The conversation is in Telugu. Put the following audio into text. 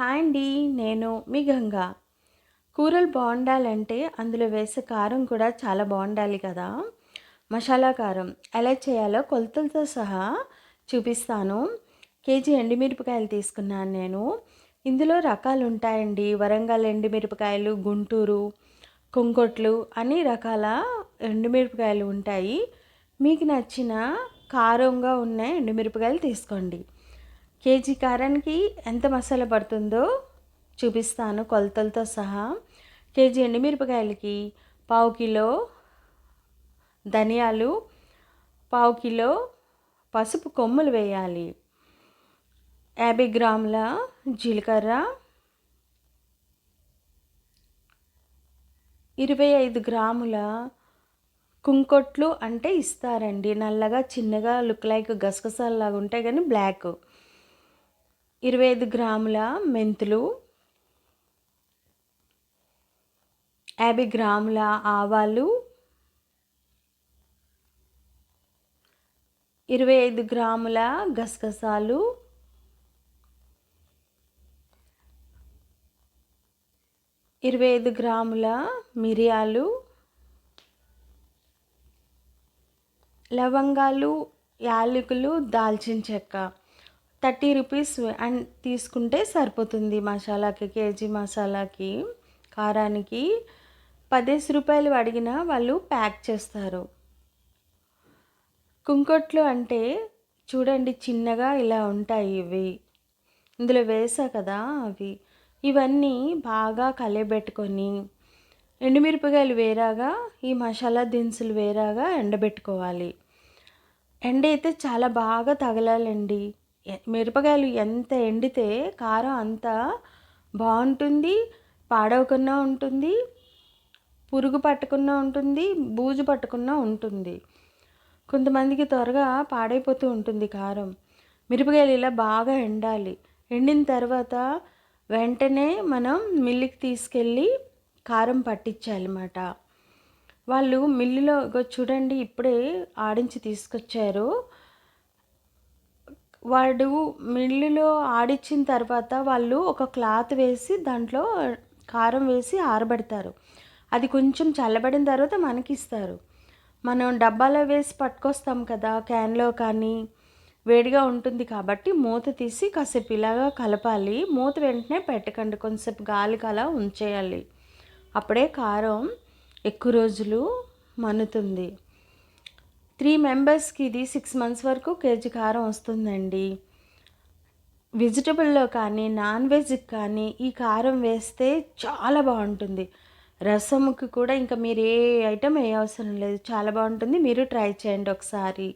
హాయ్ అండి నేను మీ గంగా. కూరలు బాగుండాలంటే అందులో వేసే కారం కూడా చాలా బాగుండాలి కదా. మసాలా కారం ఎలా చేయాలో కొలతలతో సహా చూపిస్తాను. కేజీ ఎండుమిరపకాయలు తీసుకున్నాను నేను. ఇందులో రకాలు ఉంటాయండి. వరంగల్ ఎండుమిరపకాయలు గుంటూరు కొంకొట్లు అన్ని రకాల ఎండుమిరపకాయలు ఉంటాయి. మీకు నచ్చిన కారంగా ఉన్న ఎండుమిరపకాయలు తీసుకోండి. కేజీ కారానికి ఎంత మసాలా పడుతుందో చూపిస్తాను కొలతలతో సహా. కేజీ ఎండుమిరపకాయలకి పావు కిలో ధనియాలు పావు కిలో పసుపు కొమ్ములు వేయాలి. యాభై గ్రాముల జీలకర్ర ఇరవై ఐదు గ్రాముల కుంకొట్లు అంటే ఇస్తారండి. నల్లగా చిన్నగా లుక్ లైక్ గసగసాలు లాగా ఉంటాయి కానీ బ్లాక్. ఇరవై ఐదు గ్రాముల మెంతులు యాభై గ్రాముల ఆవాలు ఇరవై ఐదు గ్రాముల గసగసాలు ఇరవై ఐదు గ్రాముల మిరియాలు లవంగాలు యాలకులు దాల్చిన చెక్క. థర్టీ రూపీస్ అండ్ తీసుకుంటే సరిపోతుంది మసాలాకి కేజీ మసాలాకి కారానికి. పదేసి రూపాయలు అడిగినా వాళ్ళు ప్యాక్ చేస్తారు. కుంకొట్లు అంటే చూడండి చిన్నగా ఇలా ఉంటాయి ఇవి. ఇందులో వేసా కదా అవి. ఇవన్నీ బాగా కలియబెట్టుకొని ఎండుమిరపకాయలు వేరాగా ఈ మసాలా దినుసులు వేరాగా ఎండబెట్టుకోవాలి. ఎండ అయితే చాలా బాగా తగలాలండి. మిరపకాయలు ఎంత ఎండితే కారం అంత బాగుంటుంది పాడవకుండా ఉంటుంది పురుగు పట్టకుండా ఉంటుంది బూజు పట్టకుండా ఉంటుంది. కొంతమందికి త్వరగా పాడైపోతూ ఉంటుంది కారం. మిరపకాయలు ఇలా బాగా ఎండాలి. ఎండిన తర్వాత వెంటనే మనం మిల్లుకి తీసుకెళ్ళి కారం పట్టించాలన్నమాట. వాళ్ళు మిల్లులో చూడండి ఇప్పుడే ఆడించి తీసుకొచ్చారు. వాడు మిల్లులో ఆడిచ్చిన తర్వాత వాళ్ళు ఒక క్లాత్ వేసి దాంట్లో కారం వేసి ఆరబెడతారు. అది కొంచెం చల్లబడిన తర్వాత మనకి ఇస్తారు మనం డబ్బాలో వేసి పట్టుకొస్తాం కదా క్యాన్లో కానీ. వేడిగా ఉంటుంది కాబట్టి మూత తీసి కాసేపు ఇలాగా కలపాలి. మూత వెంటనే పెట్టకండి కొంచెంసేపు గాలికి అలా ఉంచేయాలి. అప్పుడే కారం ఎక్కువ రోజులు మనుతుంది త్రీ మెంబర్స్కి ఇది సిక్స్ మంత్స్ వరకు కేజీ కారం వస్తుందండి. వెజిటబుల్లో కానీ నాన్ వెజ్కి కానీ ఈ కారం వేస్తే చాలా బాగుంటుంది. రసముకి కూడా ఇంకా మీరు ఏ ఐటమ్ ఏ అవసరం లేదు. చాలా బాగుంటుంది. మీరు ట్రై చేయండి ఒకసారి.